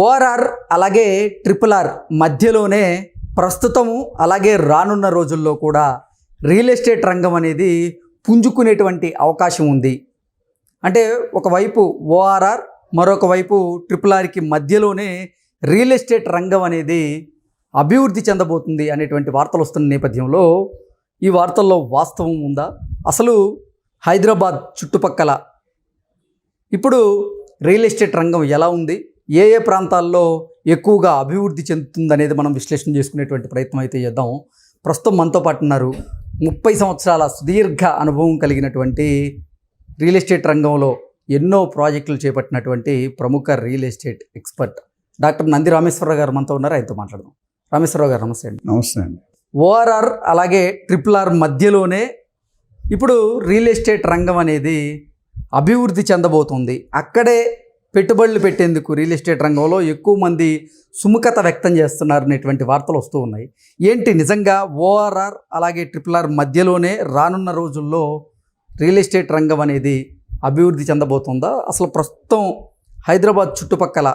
ORR అలాగే triple R మధ్యలోనే ప్రస్తుతము అలాగే రానున్న రోజుల్లో కూడా రియల్ ఎస్టేట్ రంగం అనేది పుంజుకునేటువంటి అవకాశం ఉంది. అంటే ఒకవైపు ఓఆర్ఆర్ మరొక వైపు ట్రిపుల్ ఆర్కి మధ్యలోనే రియల్ ఎస్టేట్ రంగం అనేది అభివృద్ధి చెందబోతుంది అనేటువంటి వార్తలు వస్తున్న నేపథ్యంలో ఈ వార్తల్లో వాస్తవం ఉందా? అసలు హైదరాబాద్ చుట్టుపక్కల ఇప్పుడు రియల్ ఎస్టేట్ రంగం ఎలా ఉంది? ఏ ఏ ప్రాంతాల్లో ఎక్కువగా అభివృద్ధి చెందుతుంది అనేది మనం విశ్లేషణ చేసుకునేటువంటి ప్రయత్నం అయితే చేద్దాం. ప్రస్తుతం మనతో పాటు ఉన్నారు ముప్పై సంవత్సరాల సుదీర్ఘ అనుభవం కలిగినటువంటి రియల్ ఎస్టేట్ రంగంలో ఎన్నో ప్రాజెక్టులు చేపట్టినటువంటి ప్రముఖ real estate expert doctor Nandi Rameshwararao గారు మనతో ఉన్నారు. ఆయనతో మాట్లాడదాం. రామేశ్వరరావు గారు నమస్తే అండి. నమస్తే అండి. ఓఆర్ఆర్ అలాగే ట్రిపుల్ ఆర్ మధ్యలోనే ఇప్పుడు రియల్ ఎస్టేట్ రంగం అనేది అభివృద్ధి చెందబోతుంది. అక్కడే పెట్టుబడులు పెట్టేందుకు రియల్ ఎస్టేట్ రంగంలో ఎక్కువ మంది సుముఖత వ్యక్తం చేస్తున్నారు అనేటువంటి వార్తలు వస్తూ ఉన్నాయి. ఏంటి నిజంగా ఓఆర్ఆర్ అలాగే ట్రిపుల్ ఆర్ మధ్యలోనే రానున్న రోజుల్లో రియల్ ఎస్టేట్ రంగం అనేది అభివృద్ధి చెందబోతుందా? అసలు ప్రస్తుతం హైదరాబాద్ చుట్టుపక్కల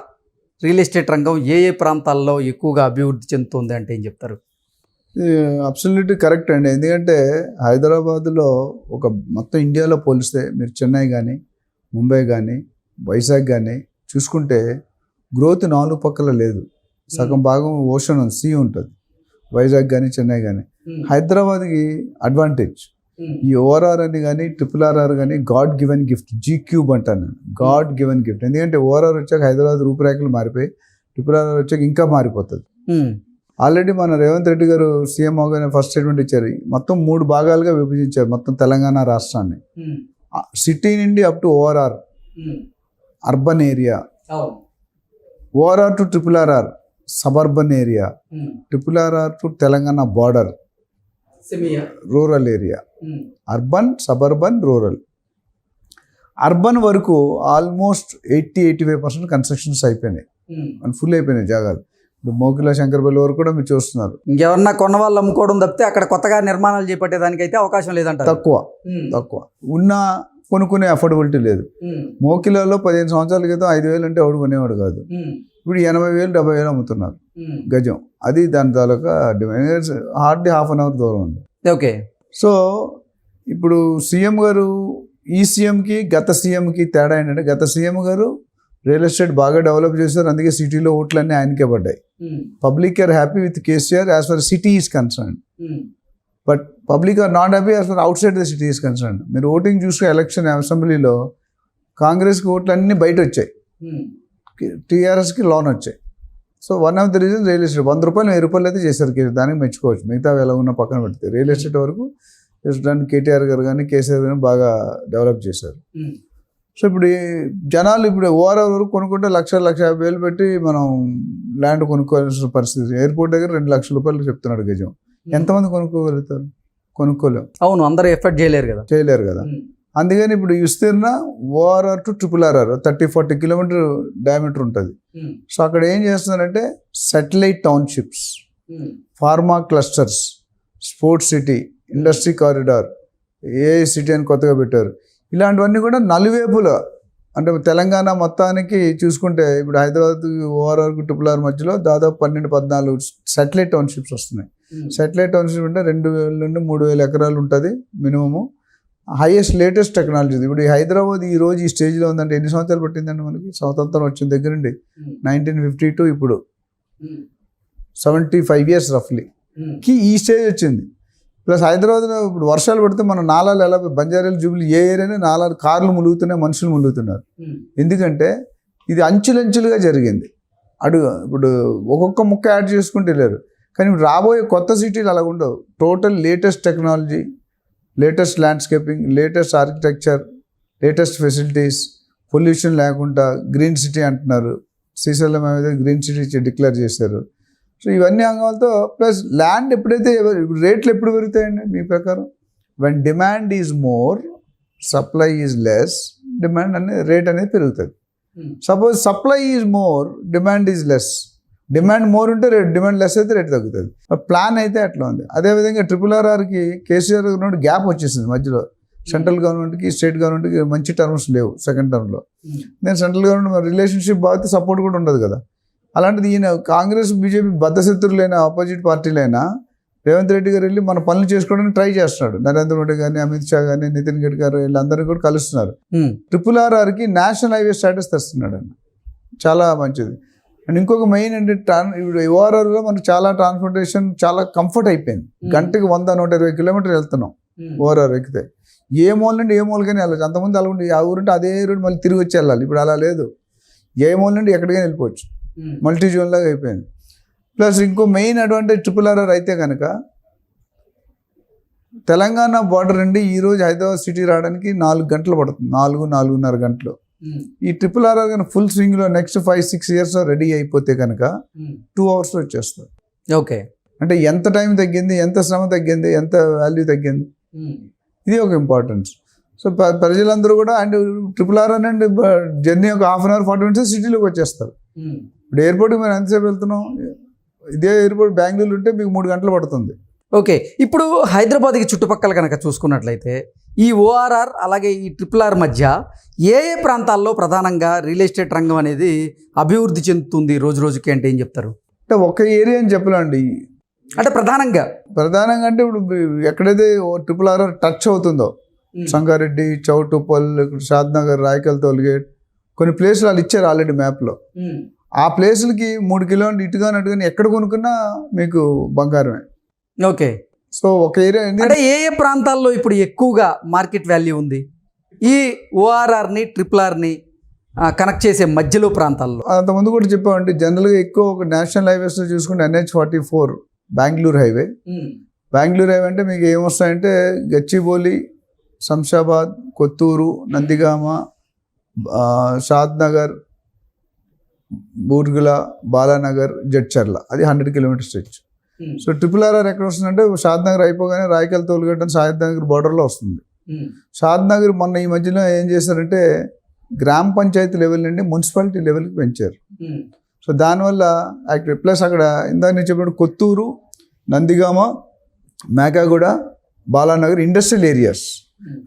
రియల్ ఎస్టేట్ రంగం ఏ ఏ ప్రాంతాల్లో ఎక్కువగా అభివృద్ధి చెందుతుంది అంటే ఏం చెప్తారు? అబ్సల్యూట్లీ కరెక్ట్ అండి. ఎందుకంటే హైదరాబాద్లో ఒక మొత్తం ఇండియాలో పోలిస్తే మీరు చెన్నై కానీ ముంబై కానీ వైజాగ్ కానీ చూసుకుంటే గ్రోత్ నాలుగు పక్కల లేదు. సగం భాగం ఓషన్ సీ ఉంటుంది. వైజాగ్ కానీ చెన్నై కానీ హైదరాబాద్కి అడ్వాంటేజ్. ఈ ఓఆర్ఆర్ అని కానీ ట్రిపుల్ ఆర్ఆర్ కానీ god given gift G cube అంటాను నేను గాడ్ గివెన్ గిఫ్ట్. ఎందుకంటే ఓఆర్ఆర్ వచ్చాక హైదరాబాద్ రూపురేఖలు మారిపోయి ట్రిపుల్ ఆర్ఆర్ వచ్చాక ఇంకా మారిపోతుంది. ఆల్రెడీ మన రేవంత్ రెడ్డి గారు సీఎం అవగానే ఫస్ట్ స్టేట్మెంట్ ఇచ్చారు. మొత్తం మూడు భాగాలుగా విభజించారు మొత్తం తెలంగాణ రాష్ట్రాన్ని. సిటీ నుండి up to ORR. Urban area. ORR to triple RR suburban area. Triple RR to Telangana border rural area. Urban suburban rural. Urban వరకు almost eighty eighty five percent constructions అయిపోయినాయి. ఫుల్ అయిపోయినాయి జాగాలు. ఇప్పుడు మోకిలా శంకర్పల్లి వరకు కూడా మీరు చూస్తున్నారు. ఇంకెవరన్నా కొన్న వాళ్ళు అమ్ముకోవడం తప్పితే అక్కడ కొత్తగా నిర్మాణాలు చేపట్టేదానికి అయితే అవకాశం లేదంటారు. తక్కువ. తక్కువ. ఉన్న కొనుక్కునే అఫోర్డబిలిటీ లేదు. మోకిలాలో పదిహేను సంవత్సరాల క్రితం ఐదు వేలు అంటే ఎవడు కొనేవాడు కాదు. ఇప్పుడు ఎనభై వేలు డెబ్బై వేలు అమ్ముతున్నారు. గజం. అది దాని తాలూకా demand hardly half an hour దూరం ఉంది. ఓకే. సో ఇప్పుడు సీఎం గారు ఈ సీఎంకి గత సీఎంకి తేడా ఏంటంటే గత సీఎం గారు రియల్ ఎస్టేట్ బాగా డెవలప్ చేశారు. అందుకే సిటీలో ఓట్లన్నీ ఆయనకే పడ్డాయి. Public are happy with KCR as far city is concern but public are not happy for outside the city is concern మీరు ఓటింగ్ చూస్తే ఎలక్షన్ అసెంబ్లీలో కాంగ్రెస్కి ఓట్లు అన్నీ బయట వచ్చాయి ఉమ్, టీఆర్ఎస్కి లోన్ వచ్చాయి so one of the reason real estate. వంద రూపాయలు వెయ్యి రూపాయలు అయితే చేశారు దానికి మెచ్చుకోవచ్చు. మిగతా ఎలా ఉన్న పక్కన పెడితే. రియల్ ఎస్టేట్ వరకు దాన్ని కేటీఆర్ గారు కానీ కేసీఆర్ గారు బాగా డెవలప్ చేశారు. ఉమ్, సో ఇప్పుడు జనాలు ఇప్పుడు ఓవరాల్ వరకు కొనుక్కుంటే లక్ష లక్ష యాభై వేలు పెట్టి మనం ల్యాండ్ కొనుక్కోవాల్సిన పరిస్థితి. ఎయిర్పోర్ట్ దగ్గర రెండు లక్షల రూపాయలు చెప్తున్నాడు గజం. ఎంతమంది కొనుక్కోగలుగుతారు? కొనుక్కోలేం. అవును అందరూ ఎఫర్ట్ చేయలేరు కదా. చేయలేరు కదా. అందుకని ఇప్పుడు విస్తీర్ణ ORR to triple RR thirty forty kilometer diameter ఉంటుంది. సో అక్కడ ఏం చేస్తున్నారంటే satellite townships pharma clusters sports city industry corridor A city అని కొత్తగా పెట్టారు. ఇలాంటివన్నీ కూడా నలువైపుల అంటే తెలంగాణ మొత్తానికి చూసుకుంటే ఇప్పుడు హైదరాబాద్ ఓఆర్ఆర్ ట్రిపుల్ ఆర్ మధ్యలో దాదాపు పన్నెండు పద్నాలుగు సెటిలైట్ టౌన్షిప్స్ వస్తున్నాయి. సెటిలైట్ టౌన్షిప్ అంటే రెండు వేల నుండి మూడు వేల ఎకరాలు ఉంటుంది మినిమము. హైయెస్ట్ లేటెస్ట్ టెక్నాలజీ ఇప్పుడు ఈ హైదరాబాద్ ఈ రోజు ఈ స్టేజ్లో ఉందంటే ఎన్ని సంవత్సరాలు పట్టిందండి మనకి? స్వాతంత్రం వచ్చిన దగ్గర నుండి నైన్టీన్ ఫిఫ్టీ టూ ఇప్పుడు. సెవెంటీ ఫైవ్ ఇయర్స్ రఫ్లీ కి ఈ స్టేజ్ వచ్చింది. ప్లస్ హైదరాబాద్లో ఇప్పుడు వర్షాలు పడితే మన నాలాలు ఎలా బంజారాలు జూబులు ఏ ఏరియానే నాలాలు కార్లు ములుగుతున్నాయి మనుషులు ములుగుతున్నారు. ఉమ్, ఎందుకంటే ఇది అంచులంచులుగా జరిగింది. అడుగు ఇప్పుడు ఒక్కొక్క ముక్క యాడ్ చేసుకుంటూ వెళ్ళారు. కానీ రాబోయే కొత్త సిటీలు అలా ఉండవు. Total latest technology latest landscaping latest architecture latest facilities pollution లేకుండా గ్రీన్ సిటీ అంటున్నారు. శ్రీశైలం మీద గ్రీన్ సిటీ డిక్లేర్ చేశారు. సో ఇవన్నీ అంగాలతో ప్లస్ ల్యాండ్ ఎప్పుడైతే రేట్లు ఎప్పుడు పెరుగుతాయండి మీ ప్రకారం? When demand is more supply is less demand అనేది రేట్ అనేది పెరుగుతుంది. Suppose supply is more demand is less demand more ఉంటే రేట్ డిమాండ్ లెస్ అయితే రేట్ తగ్గుతుంది. ప్లాన్ అయితే అట్లా ఉంది. అదేవిధంగా ట్రిపుల్ ఆర్ఆర్కి కేసీఆర్ నుండి గ్యాప్ వచ్చేసింది మధ్యలో. సెంట్రల్ గవర్నమెంట్కి స్టేట్ గవర్నమెంట్కి మంచి టర్మ్స్ లేవు సెకండ్ టర్మ్లో. ఉమ్, నేను సెంట్రల్ గవర్నమెంట్ రిలేషన్షిప్ బాగుంటే సపోర్ట్ కూడా ఉండదు కదా. అలాంటిది ఈయన కాంగ్రెస్ బీజేపీ బద్దశత్రులైన ఆపోజిట్ పార్టీలైనా రేవంత్ రెడ్డి గారు వెళ్ళి మన పనులు చేసుకోవడానికి ట్రై చేస్తున్నాడు. నరేంద్ర మోడీ కానీ అమిత్ షా కానీ నితిన్ గడ్కరీ వీళ్ళందరూ కూడా కలుస్తున్నారు. ఉమ్, ట్రిపుల్ ఆర్ఆర్కి నేషనల్ హైవే స్టేటస్ తెస్తున్నాడు అన్న చాలా మంచిది. అండ్ ఇంకొక మెయిన్ అంటే ట్రాన్ ఇప్పుడు ఓఆర్ఆర్లో మనకు చాలా ట్రాన్స్పోర్టేషన్ చాలా కంఫర్ట్ అయిపోయింది. గంటకి వంద నూట ఇరవై కిలోమీటర్లు వెళ్తున్నాం ఓఆర్ఆర్ ఎక్కితే. ఏ మూల నుండి ఏ మూలకైనా వెళ్ళచ్చు. అంతకుముందు అలా ఉండి ఆ ఊరుంటే అదే రూట్ మళ్ళీ తిరిగి వచ్చి వెళ్ళాలి. ఇప్పుడు అలా లేదు. ఏ మూల నుండి ఎక్కడికైనా వెళ్ళిపోవచ్చు. మల్టీ జోన్ లాగా అయిపోయింది. ప్లస్ ఇంకో మెయిన్ అడ్వాంటేజ్ ట్రిపుల్ ఆర్ఆర్ అయితే కనుక తెలంగాణ బార్డర్ నుండి ఈరోజు హైదరాబాద్ సిటీ రావడానికి నాలుగు గంటలు పడుతుంది. నాలుగు నాలుగున్నర గంటలు. ఈ ట్రిపుల్ ఆర్ఆర్ కనుక full స్వింగ్లో next five six years ready అయిపోతే కనుక. టూ అవర్స్లో వచ్చేస్తారు ఓకే అంటే ఎంత టైం తగ్గింది ఎంత శ్రమ తగ్గింది ఎంత వాల్యూ తగ్గింది? ఉమ్, ఇది ఒక ఇంపార్టెన్స్ సో ప్ర- ప్రజలందరూ కూడా and triple R and journey ఒక half an hour forty minutes సిటీలోకి వచ్చేస్తారు. ఉమ్. ఇప్పుడు ఎయిర్పోర్ట్కి మేము ఎంతసేపు వెళ్తున్నాం? ఇదే ఎయిర్పోర్ట్ బెంగళూరు ఉంటే మీకు మూడు గంటలు పడుతుంది. ఓకే ఇప్పుడు హైదరాబాద్కి చుట్టుపక్కల కనుక చూసుకున్నట్లయితే ఈ ఓఆర్ఆర్ అలాగే ఈ ట్రిపుల్ ఆర్ మధ్య ఏ ఏ ప్రాంతాల్లో ప్రధానంగా రియల్ ఎస్టేట్ రంగం అనేది అభివృద్ధి చెందుతుంది రోజు రోజుకి అంటే ఏం చెప్తారు? అంటే ఒక ఏరియా అని చెప్పలేండి. అంటే ప్రధానంగా. ప్రధానంగా అంటే ఇప్పుడు ఎక్కడైతే ట్రిపుల్ ఆర్ టచ్ అవుతుందో సంగారెడ్డి చౌటుప్పల్ షాద్నగర్ రాయకల్ టోల్గేట్ కొన్ని ప్లేసులు వాళ్ళు ఇచ్చారు ఆల్రెడీ మ్యాప్లో. ఆ ప్లేసులకి మూడు కిలోమీటర్లు ఇటుగా అటుగా ఎక్కడ కొనుక్కున్నా మీకు బంగారమే. ఓకే. సో ఒక ఏరియా అంటే ఏ ఏ ప్రాంతాల్లో ఇప్పుడు ఎక్కువగా మార్కెట్ వాల్యూ ఉంది? ఈ ఓఆర్ఆర్ని ట్రిపుల్ ఆర్ని కనెక్ట్ చేసే మధ్యలో ప్రాంతాల్లో. అంతకుముందు కూడా చెప్పామంటే జనరల్గా ఎక్కువ ఒక నేషనల్ హైవేస్లో చూసుకుంటే NH forty four Bengaluru highway. Bengaluru highway అంటే మీకు ఏమొస్తాయంటే గచ్చిబౌలి శంషాబాద్ కొత్తూరు నందిగామ ఆ, షాద్నగర్ బూర్గుల బాలానగర్ జడ్చర్ల. అది hundred kilometer stretch. So triple RR ఎక్కడ వస్తుందంటే షాద్నగర్ అయిపోగానే రాయకల్ తోలుగడ్డ షాద్ నగర్ బార్డర్లో వస్తుంది. షాద్ నగర్ మొన్న ఈ మధ్యలో ఏం చేశారంటే గ్రామ పంచాయతీ లెవెల్ నుండి మున్సిపాలిటీ లెవెల్కి పెంచారు. సో దానివల్ల యాక్టివ్ ప్లస్ అక్కడ ఇందాక నేను చెప్పినట్టు కొత్తూరు నందిగామ మేకాగూడ బాలానగర్ ఇండస్ట్రియల్ ఏరియాస్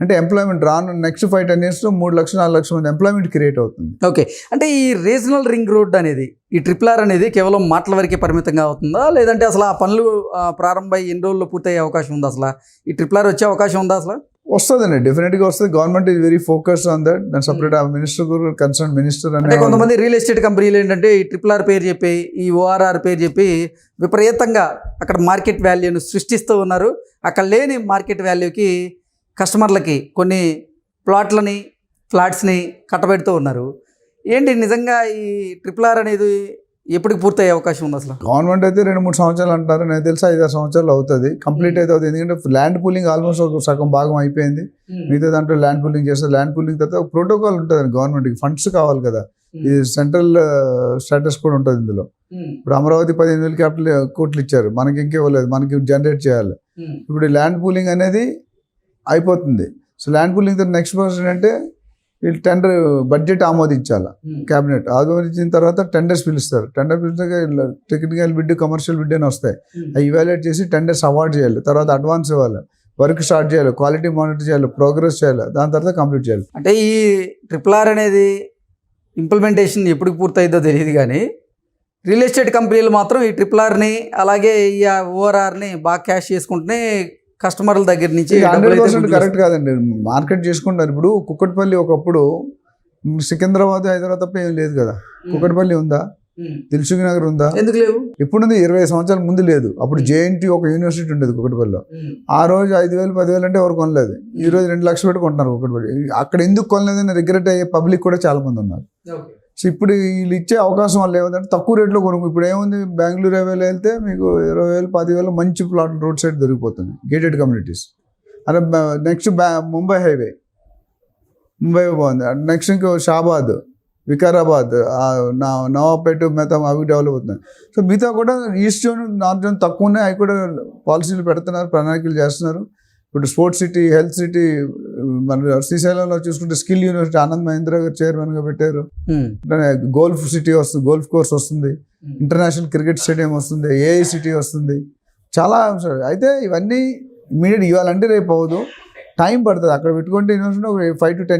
అంటే ఎంప్లాయ్మెంట్ రాను నెక్స్ట్ ఫైవ్ టెన్ ఇయర్స్లో మూడు లక్షలు నాలుగు లక్షల మంది ఎంప్లాయ్మెంట్ క్రియేట్ అవుతుంది. ఓకే అంటే ఈ రీజనల్ రింగ్ రోడ్ అనేది ఈ ట్రిపుల్ ఆర్ అనేది కేవలం మాటల వరకే పరిమితంగా అవుతుందా? లేదంటే అసలు ఆ పనులు ఆ, ప్రారంభమై ఎన్ని రోజుల్లో పూర్తయ్యే అవకాశం ఉందా అసలు? ఈ ట్రిపుల్ ఆర్ వచ్చే అవకాశం ఉందా అసలు? వస్తుందండి. డెఫినెట్గా వస్తుంది. Government is very focus on that దాని సపరేట్ ఆ మినిస్టర్ కన్సర్న్ మినిస్టర్ అంటే కొంతమంది రియల్ ఎస్టేట్ కంపెనీలు ఏంటంటే ఈ ట్రిపుల్ ఆర్ పేరు చెప్పి ఈ ఓఆర్ఆర్ పేరు చెప్పి విపరీతంగా అక్కడ మార్కెట్ వాల్యూను సృష్టిస్తూ ఉన్నారు. అక్కడ లేని మార్కెట్ వాల్యూకి కస్టమర్లకి కొన్ని ప్లాట్లని ఫ్లాట్స్ని కట్టబెడుతూ ఉన్నారు. ఏంటి నిజంగా ఈ ట్రిపుల్ ఆర్ అనేది ఎప్పటికి పూర్తయ్యే అవకాశం ఉంది అసలు? గవర్నమెంట్ అయితే రెండు మూడు సంవత్సరాలు అంటారు. నాకు తెలిసి ఐదారు సంవత్సరాలు అవుతుంది. కంప్లీట్ అయితే అవుతుంది. ఎందుకంటే ల్యాండ్ పూలింగ్ ఆల్మోస్ట్ ఒక సగం భాగం అయిపోయింది. మిగతా దాంట్లో ల్యాండ్ పూలింగ్ చేస్తారు ల్యాండ్ పూలింగ్ తర్వాత ఒక ప్రోటోకాల్ ఉంటుంది గవర్నమెంట్కి. ఫండ్స్ కావాలి కదా. ఇది సెంట్రల్ స్టేటస్ కూడా ఉంటుంది ఇందులో. ఇప్పుడు అమరావతి పదిహేను వేలు క్యాపిటల్ కోట్లు ఇచ్చారు. మనకి ఇంకేవ్వలేదు మనకి జనరేట్ చేయాలి. ఇప్పుడు ఈ ల్యాండ్ పూలింగ్ అనేది అయిపోతుంది. సో ల్యాండ్ పూలింగ్ తర్వాత నెక్స్ట్ ప్రాసెస్ ఏంటంటే వీళ్ళు టెండర్ బడ్జెట్ ఆమోదించాలి క్యాబినెట్ ఆమోదించిన తర్వాత టెండర్స్ పిలుస్తారు. టెండర్ పిలిస్తే టెక్నికల్ బిడ్ కమర్షియల్ బిడ్ అని వస్తాయి. అవి ఇవాల్యుయేట్ చేసి టెండర్స్ అవార్డ్ చేయాలి. తర్వాత అడ్వాన్స్ ఇవ్వాలి. వర్క్ స్టార్ట్ చేయాలి. క్వాలిటీ మానిటర్ చేయాలి. ప్రోగ్రెస్ చేయాలి. దాని తర్వాత కంప్లీట్ చేయాలి. అంటే ఈ ట్రిపుల్ ఆర్ అనేది ఇంప్లిమెంటేషన్ ఎప్పుడు పూర్తయిద్దో తెలియదు కానీ రియల్ ఎస్టేట్ కంపెనీలు మాత్రం ఈ ట్రిపుల్ ఆర్ని అలాగే ఈ ఓఆర్ఆర్ని బాగా క్యాష్ చేసుకుంటూనే కస్టమర్ల దగ్గర నుంచి హండ్రెడ్ పర్సెంట్ కరెక్ట్ కాదండి. మార్కెట్ చేసుకుంటారు. ఇప్పుడు కుక్కట్పల్లి ఒకప్పుడు సికింద్రాబాద్ హైదరాబాద్ తప్ప ఏం లేదు కదా. కుక్కట్పల్లి ఉందా. దిల్సుఖ్ నగర్ ఉందా? ఎందుకు లేవు? ఇప్పుడుంది ఇరవై సంవత్సరాల ముందు లేదు. అప్పుడు జేఎన్టీ ఒక యూనివర్సిటీ ఉండేది కుక్కటిపల్లిలో. ఆ రోజు ఐదు వేలు పదివేలు అంటే ఎవరు కొనలేదు. ఈ రోజు రెండు లక్షలు పెట్టి కొంటున్నారు కుక్కటిపల్లి. అక్కడ ఎందుకు కొనలేదని రిగ్రెట్ అయ్యే పబ్లిక్ కూడా చాలా మంది ఉన్నారు. సో ఇప్పుడు వీళ్ళు ఇచ్చే అవకాశం వాళ్ళు ఏమంటే తక్కువ రేట్లో కొనుక్కు ఇప్పుడు ఏముంది? బెంగళూరు హైవేలో వెళ్తే మీకు ఇరవై వేలు పదివేలు మంచి ప్లాట్ రోడ్ సైడ్ దొరికిపోతుంది గేటెడ్ కమ్యూనిటీస్ అదే నెక్స్ట్ ముంబై హైవే. ముంబై బాగుంది. నెక్స్ట్ ఇంకో షాబాద్ వికారాబాద్ నా- నవాపేట మిగతా అవి డెవలప్ అవుతున్నాయి. సో మిగతా కూడా ఈస్ట్ జోన్ నార్త్ జోన్ తక్కువ ఉన్నాయి. అవి కూడా పాలసీలు పెడుతున్నారు ప్రణాళికలు చేస్తున్నారు. ఇప్పుడు స్పోర్ట్స్ సిటీ హెల్త్ సిటీ మన శ్రీశైలంలో చూసుకుంటే స్కిల్ యూనివర్సిటీ ఆనంద్ మహేంద్ర గారు చైర్మన్గా పెట్టారు. ఉమ్. అట్లనే గోల్ఫ్ సిటీ వస్తుంది గోల్ఫ్ కోర్స్ వస్తుంది. ఇంటర్నేషనల్ క్రికెట్ స్టేడియం వస్తుంది. ఏఐ సిటీ వస్తుంది. చాలా అంశాలు. అయితే ఇవన్నీ ఇమీడియట్ ఇవ్వాలంటే రేపు అవ్వదు. టైం పడుతుంది. అక్కడ పెట్టుకుంటే ఇన్వెస్ట్మెంట్ ఒక ఫైవ్ టు టెన్